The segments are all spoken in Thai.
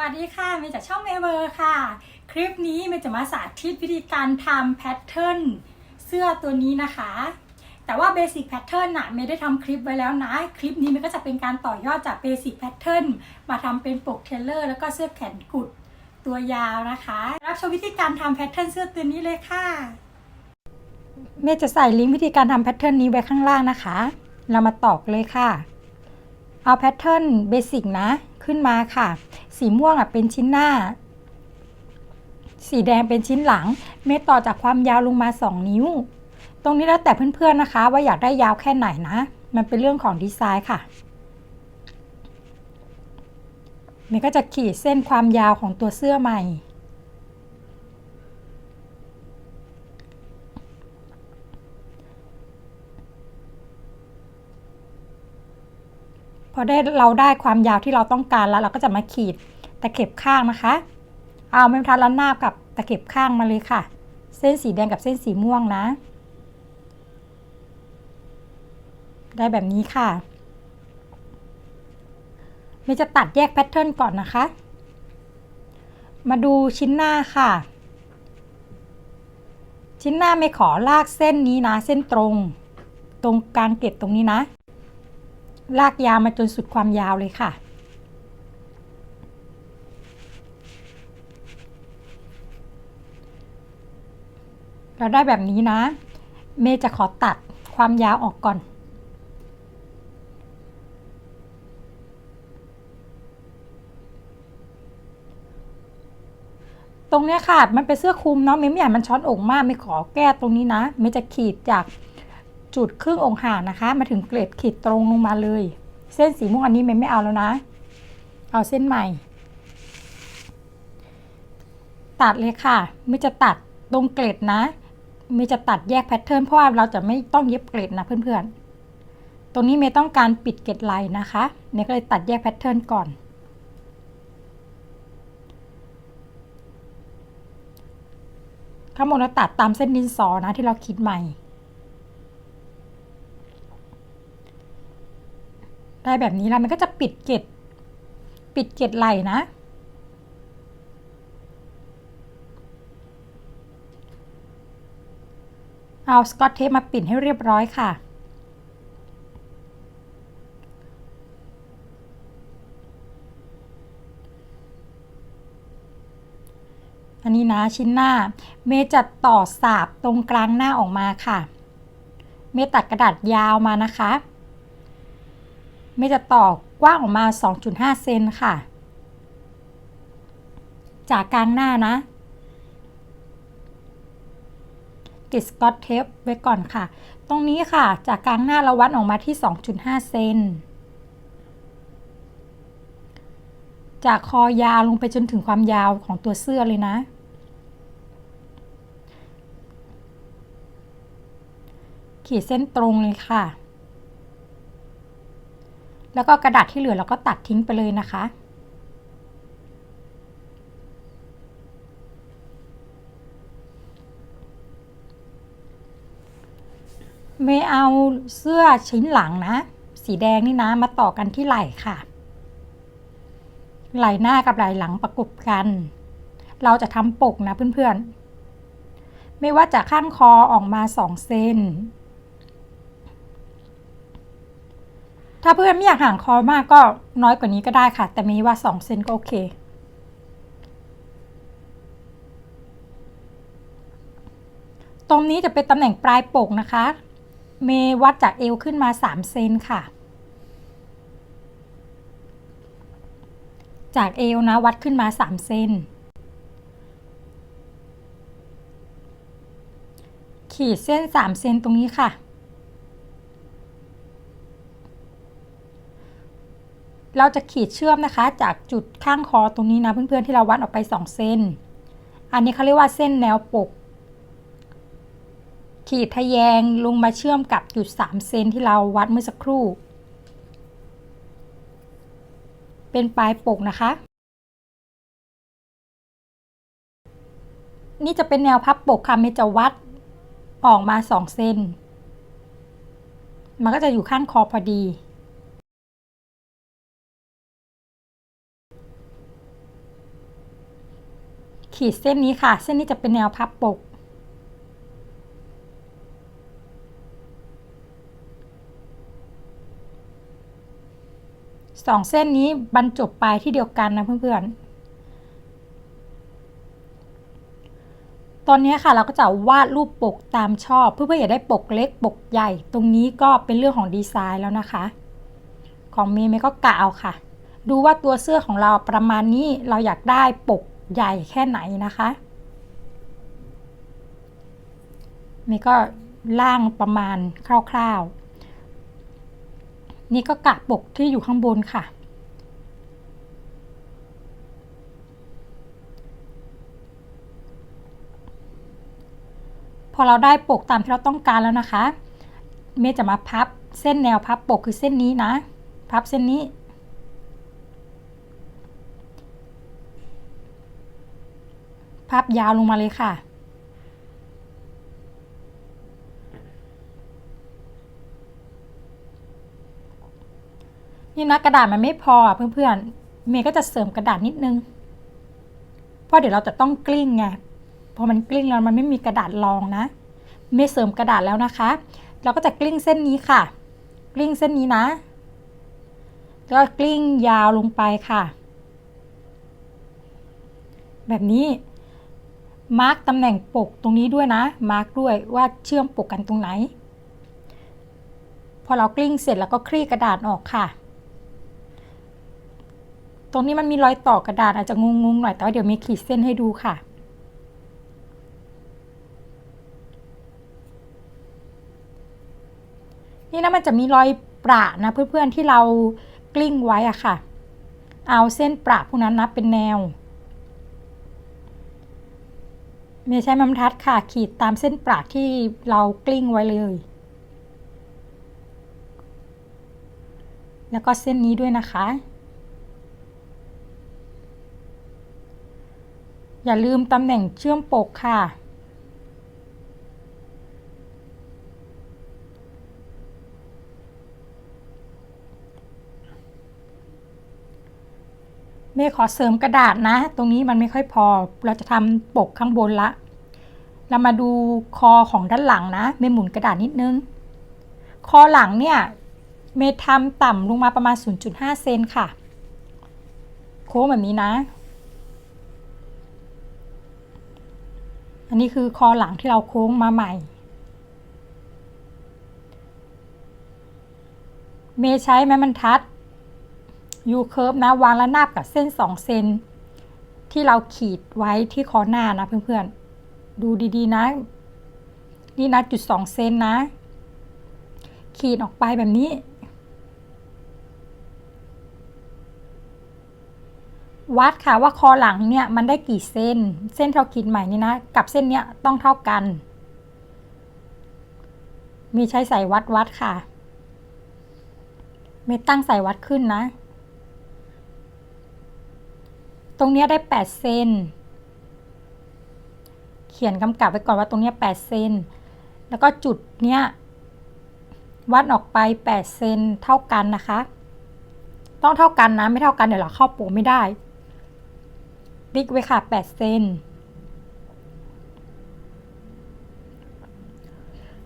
วัสดีค่ะเมย์จากช่องเมเบอร์ค่ะ คลิปนี้เมย์จะมาสาธิตวิธีการทำแพทเทิร์นเสื้อตัวนี้นะคะ แต่ว่าเบสิกแพทเทิร์นน่ะเมย์ได้ทำคลิปไว้แล้วนะ คลิปนี้มันก็จะเป็นการต่อยอดจากเบสิกแพทเทิร์นมาทำเป็นปกเทเลอร์แล้วก็เสื้อแขนกุดตัวยาวนะคะ รับชมวิธีการทำแพทเทิร์นเสื้อตัวนี้เลยค่ะ เมย์จะใส่ลิงก์วิธีการทำแพทเทิร์นนี้ไว้ข้างล่างนะคะ เรามาตอกเลยค่ะ เอาแพทเทิร์นเบสิกนะ ขึ้นมาค่ะ สีม่วงเป็นชิ้นหน้า สีแดงเป็นชิ้นหลัง เมตรต่อจากความยาวลงมา 2 นิ้ว ตรงนี้แล้วแต่เพื่อนๆนะคะ ว่าอยากได้ยาวแค่ไหนนะ มันเป็นเรื่องของดีไซน์ค่ะเมย์ก็จะขีดเส้นความยาวของตัวเสื้อใหม่ อได้เราได้ความยาวที่เราต้องการแล้ว เราก็จะมาขีดตะเข็บข้างนะคะ เอาไม้บรรทัดแล้วนาบกับตะเข็บข้างมาเลยค่ะ เส้นสีแดงกับเส้นสีม่วงนะ ได้แบบนี้ค่ะเมย์จะตัดแยกแพทเทิร์นก่อนนะคะ มาดูชิ้นหน้าค่ะ ชิ้นหน้าไม่ขอลากเส้นนี้นะ เส้นตรง ตรงกลางเกล็ดตรงนี้นะ ลากยาวมาจนสุดความยาวเลยค่ะ เราได้แบบนี้นะ เมย์จะขอตัดความยาวออกก่อน ตรงเนี้ยค่ะ มันเป็นเสื้อคลุมเนาะ เมย์ไม่อยากมันช้อนอกมากไม่ขอแก้ตรงนี้นะ เมย์จะขีดจาก จุดครึ่งองค์ห่างนะคะ มาถึงเกรดขีดตรงลงมาเลย เส้นสีม่วงอันนี้เมย์ไม่เอาแล้วนะ เอาเส้นใหม่ ตัดเลยค่ะไม่จะตัดตรงเกรดนะเมย์จะตัดแยกแพทเทิร์นเพราะว่าเราจะไม่ต้องเย็บเกรดนะเพื่อนๆ ตรงนี้เมย์ต้องการปิดเกรดลายนะคะเมย์ก็เลยตัดแยกแพทเทิร์นก่อน ข้างบนเราตัดตามเส้นดินสอนะที่เราคิดใหม่ ได้ แบบนี้แล้วมันก็จะปิดเกล็ดปิดเกล็ดไหลนะ เอาสกอตเทปมาปิดให้เรียบร้อยค่ะอันนี้นะชิ้นหน้าเมย์จะต่อสาบตรงกลางหน้าออกมาค่ะ เมตัดกระดาษยาวมานะคะ เมย์จะต่อกว้างออกมา 2.5 เซนค่ะ จากกลางหน้านะ ติดสกอตเทปไว้ก่อนค่ะ ตรงนี้ค่ะ จากกลางหน้าเราวัดออกมาที่ 2.5 เซน จากคอยาวลงไปจนถึงความยาวของตัวเสื้อเลยนะขีดเส้นตรงเลยค่ะ แล้วก็กระดาษที่เหลือเราก็ตัดทิ้งไปเลยนะคะไม่เอาเสื้อชิ้นหลังนะ สีแดงนี่นะมาต่อกันที่ไหล่ค่ะ ไหล่หน้ากับไหล่หลังประกบกัน เราจะทำปกนะเพื่อนๆ ไม่ว่าจากข้างคอออกมาสองเซน ถ้าเพื่อนไม่อยากห่างคอมากก็น้อยกว่านี้ก็ได้ค่ะ แต่มีว่าสองเซนก็โอเค ตรงนี้จะเป็นตำแหน่งปลายปกนะคะ เมวัดจากเอวขึ้นมา 3 เซนค่ะ จากเอวนะวัดขึ้นมา 3 เซนขีดเส้น 3 เซนตรงนี้ค่ะ เราจะขีดเชื่อมนะคะ จากจุดข้างคอตรงนี้นะเพื่อนๆที่เราวัดออกไป2เซนอันนี้เขาเรียกว่าเส้นแนวปก ขีดทะแยงลงมาเชื่อมกับจุด3เซนที่เราวัดเมื่อสักครู่ เป็นปลายปกนะคะ นี่จะเป็นแนวพับปกค่ะเมจะวัดออกมา2เซนมันก็จะอยู่ข้างคอพอดี เขีดเส้นนี้ค่ะ เส้นนี้จะเป็นแนวพับปก สองเส้นนี้บรรจบปลายที่เดียวกันนะเพื่อนๆ ตอนนี้ค่ะเราก็จะวาดรูปปกตามชอบ เพื่อๆอยากได้ปกเล็กปกใหญ่ ตรงนี้ก็เป็นเรื่องของดีไซน์แล้วนะคะ ของเมย์เมย์ก็กะเอาค่ะ ดูว่าตัวเสื้อของเราประมาณนี้เราอยากได้ปก ใหญ่แค่ไหนนะคะเมย์ก็ล่างประมาณคร่าวๆ นี่ก็กะปกที่อยู่ข้างบนค่ะ พอเราได้ปกตามที่เราต้องการแล้วนะคะ เมย์จะมาพับเส้นแนวพับปกคือเส้นนี้นะ พับเส้นนี้ พับยาวลงมาเลยค่ะ นี่นะกระดาษมันไม่พออะเพื่อนๆ เมย์ก็จะเสริมกระดาษนิดนึง เพราะเดี๋ยวเราจะต้องกลิ้งไง พอมันกลิ้งแล้วมันไม่มีกระดาษรองนะ เมย์เสริมกระดาษแล้วนะคะ เราก็จะกลิ้งเส้นนี้ค่ะ กลิ้งเส้นนี้นะ ก็กลิ้งยาวลงไปค่ะ แบบนี้ มาร์กตำแหน่งปกตรงนี้ด้วยนะ มาร์กด้วยว่าเชื่อมปกกันตรงไหน พอเรากลิ้งเสร็จแล้วก็คลี่กระดาษออกค่ะ ตรงนี้มันมีรอยต่อกระดาษอาจจะงงๆหน่อย แต่ว่าเดี๋ยวมีขีดเส้นให้ดูค่ะ นี่นะมันจะมีรอยประนะเพื่อนๆที่เรากลิ้งไว้อะค่ะ เอาเส้นประพวกนั้นนะเป็นแนว เมย์ใช้มัมทัดค่ะ ขีดตามเส้นประที่เรากลิ้งไว้เลย แล้วก็เส้นนี้ด้วยนะคะ อย่าลืมตำแหน่งเชื่อมปกค่ะ เมย์ขอเสริมกระดาษนะ ตรงนี้มันไม่ค่อยพอ เราจะทำปกข้างบนละ เรามาดูคอของด้านหลังนะเมย์หมุนกระดาษนิดนึง คอหลังเนี่ยเมย์ทำต่ำลงมาประมาณ 0.5 เซนค่ะ โค้งแบบนี้นะ อันนี้คือคอหลังที่เราโค้งมาใหม่ เมย์ใช้ไม้บรรทัด ยูเคิร์ฟนะวางระนาบกับเส้น 2 เซนที่เราขีดไว้ที่คอหน้านะเพื่อนๆ ดูดีๆนะ นี่นะจุด 2 เซนนะ ขีดออกไปแบบนี้ วัดค่ะว่าคอหลังเนี่ยมันได้กี่เส้น เส้นที่เราขีดใหม่นี่นะ กับเส้นเนี้ยต้องเท่ากัน มีใช้ใสายวัดวัดค่ะ ไม่ตั้งใสายวัดขึ้นนะ ตรงนี้ได้ 8 เซน เขียนกำกับไว้ก่อนว่าตรงนี้8เซน แล้วก็จุดเนี้ยวัดออกไป 8 เซนเท่ากันนะคะ ต้องเท่ากันนะ ไม่เท่ากันเดี๋ยวเราเข้าปะไม่ได้ติ๊กไว้ค่ะ 8 เซน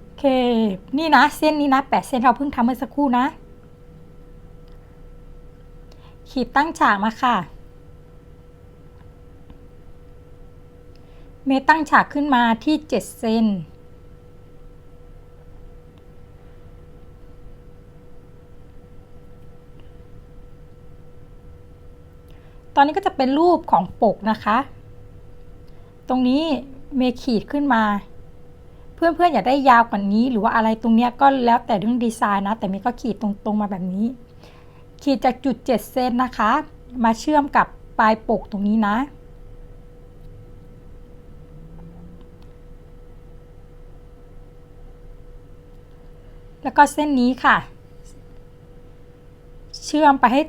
โอเค นี่นะ เส้นนี้นะ 8 เซนเราเพิ่งทำเมื่อสักครู่นะ ขีดตั้งฉากมาค่ะ เมตั้งฉากขึ้นมาที่7เซนตอนนี้ก็จะเป็นรูปของปกนะคะ ตรงนี้เมขีดขึ้นมา เพื่อนๆอยากได้ยาวกว่านี้ หรือว่าอะไรตรงเนี้ยก็แล้วแต่เรื่องดีไซน์นะ แต่เมก็ขีดตรงๆมาแบบนี้ ขีดจากจุด 7 เซนนะคะ มาเชื่อมกับปลายปกตรงนี้นะ แล้วก็เส้นนี้ค่ะ เชื่อมไปให้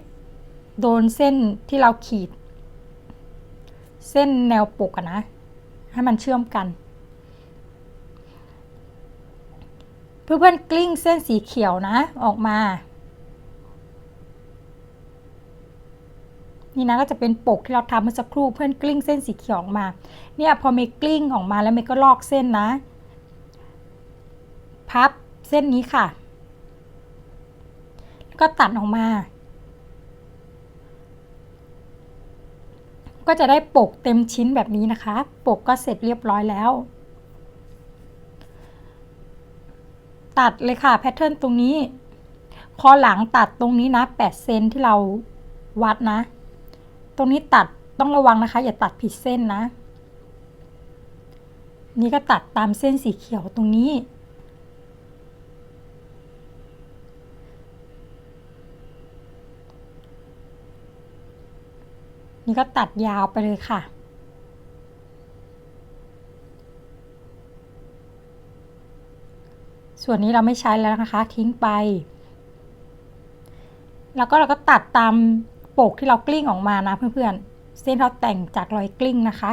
โดนเส้นที่เราขีด เส้นแนวปกนะ ให้มันเชื่อมกัน เพื่อนๆกลิ้งเส้นสีเขียวนะออกมา นี่นะก็จะเป็นปกที่เราทำเมื่อสักครู่เพื่อนกลิ้งเส้นสีเขียวออกมา เนี่ยพอเมกลิ้งออกมาแล้วเมก็ลอกเส้นนะ พับ เส้นนี้ค่ะ แล้วก็ตัดออกมา ก็จะได้ปกเต็มชิ้นแบบนี้นะคะ ปกก็เสร็จเรียบร้อยแล้ว ตัดเลยค่ะแพทเทิร์นตรงนี้พอหลังตัดตรงนี้นะ8เซนที่เราวัดนะ ตรงนี้ตัดต้องระวังนะคะ อย่าตัดผิดเส้นนะ นี่ก็ตัดตามเส้นสีเขียวตรงนี้ นี่ก็ตัดยาวไปเลยค่ะ ส่วนนี้เราไม่ใช้แล้วนะคะ ทิ้งไป แล้วก็เราก็ตัดตามโปกที่เรากลิ้งออกมานะเพื่อนๆ เส้นเราแต่งจากรอยกลิ้งนะคะ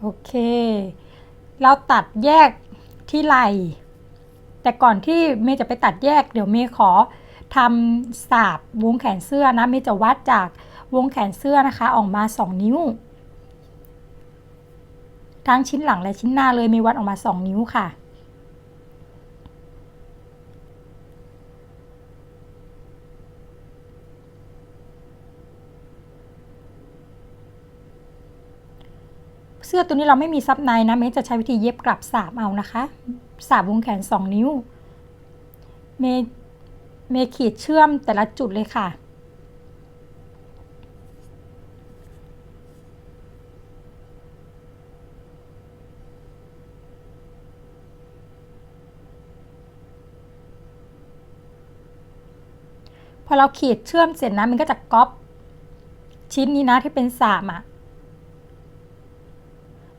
โอเค เราตัดแยกที่ไหลแต่ก่อนที่เมย์จะไปตัดแยกเดี๋ยวเมย์ขอทำสาบวงแขนเสื้อนะเมย์จะวัดจากวงแขนเสื้อนะคะออกมา 2 นิ้ว ทั้งชิ้นหลังและชิ้นหน้าเลยเมย์วัดออกมา 2 นิ้วค่ะ สื้อตัวนี้เราไม่มีซับในนะเมย์จะใช้วิธีเย็บกลับสาบเอานะคะสาบวงแขน 2 นิ้ว เมย์เมย์ขีดเชื่อมแต่ละจุดเลยค่ะพอเราขีดเชื่อมเสร็จนะมันก็จะก๊อปชิ้นนี้นะที่เป็นสามอะ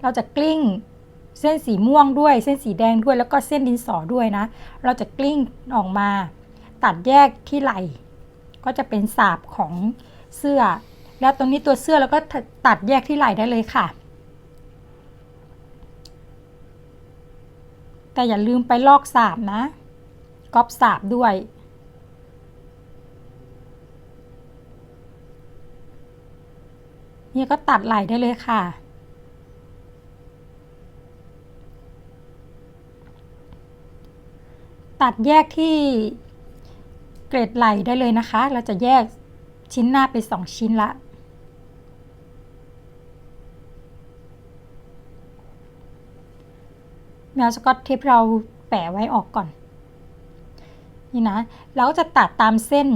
เราจะกลิ้งเส้นสีม่วงด้วย เส้นสีแดงด้วยแล้วก็เส้นดินสอด้วยนะ เราจะกลิ้งออกมา ตัดแยกที่ไหล่ ก็จะเป็นสาบของเสื้อ แล้วตรงนี้ตัวเสื้อเราก็ตัดแยกที่ไหล่ได้เลยค่ะ แต่อย่าลืมไปลอกสาบนะก๊อปสาบด้วยนี่ก็ตัดไหล่ได้เลยค่ะ ตัดแยกที่เกรดไหลได้เลยนะคะ เราจะแยกชิ้นหน้าเป็นสองชิ้นละแมวสกอตเทปเราแปะไว้ออกก่อน นี่นะ เราก็จะตัดตามเส้น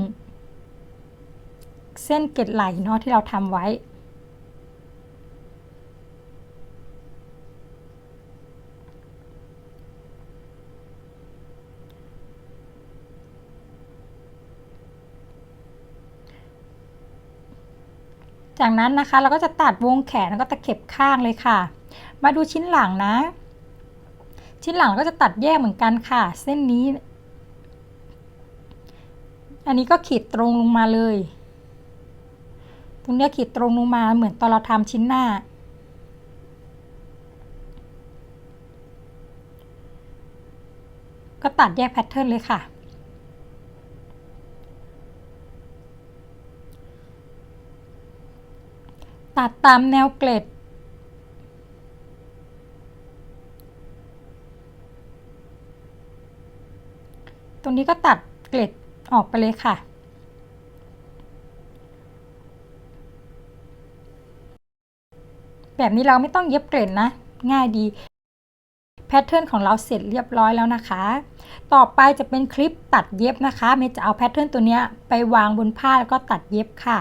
เส้นเกล็ดไหลเนาะที่เราทำไว้ จากนั้นนะคะเราก็จะตัดวงแขนแล้วก็ตะเข็บข้างเลยค่ะ มาดูชิ้นหลังนะ ชิ้นหลังก็จะตัดแยกเหมือนกันค่ะ เส้นนี้ อันนี้ก็ขีดตรงลงมาเลย ตรงนี้ขีดตรงลงมาเหมือนตอนเราทำชิ้นหน้า ก็ตัดแยกแพทเทิร์นเลยค่ะ ตัดตามแนวเกล็ด ตรงนี้ก็ตัดเกล็ดออกไปเลยค่ะ แบบนี้เราไม่ต้องเย็บเกล็ดนะ ง่ายดีแพทเทิร์นของเราเสร็จเรียบร้อยแล้วนะคะ ต่อไปจะเป็นคลิปตัดเย็บนะคะ เมย์จะเอาแพทเทิร์นตัวนี้ไปวางบนผ้าแล้วก็ตัดเย็บค่ะ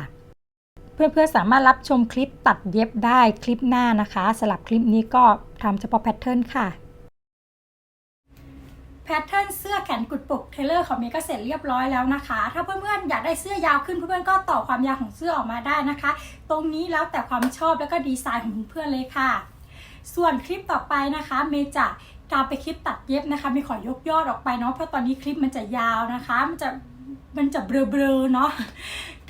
เพื่อนๆสามารถรับชมคลิปตัดเย็บได้คลิปหน้านะคะสำหรับคลิปนี้ก็ทำเฉพาะแพทเทิร์นค่ะแพทเทิร์นเสื้อแขนกุดปุกเทเลอร์ของเมย์ก็เสร็จเรียบร้อยแล้วนะคะ ถ้าเพื่อนๆอยากได้เสื้อยาวขึ้นเพื่อนๆก็ต่อความยาวของเสื้อออกมาได้นะคะ ตรงนี้แล้วแต่ความชอบแล้วก็ดีไซน์ของเพื่อนๆเลยค่ะ ส่วนคลิปต่อไปนะคะ เมย์จะตามไปคลิปตัดเย็บนะคะเมย์ขอยกยอดออกไปเนาะเพราะตอนนี้คลิปมันจะยาวนะคะ มันจะมันจะเบลอๆเนาะ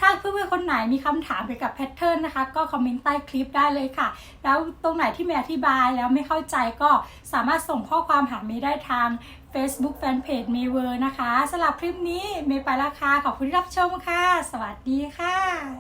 ถ้าเพื่อนๆคนไหนมีคำถามเกี่ยวกับแพทเทิร์นนะคะ ก็คอมเมนต์ใต้คลิปได้เลยค่ะ แล้วตรงไหนที่เมย์อธิบายแล้วไม่เข้าใจก็สามารถส่งข้อความหาเมย์ได้ทาง Facebook Fanpage เมเวอร์นะคะสำหรับคลิปนี้เมย์ไปและค่ะขอบคุณที่รับชมค่ะ สวัสดีค่ะ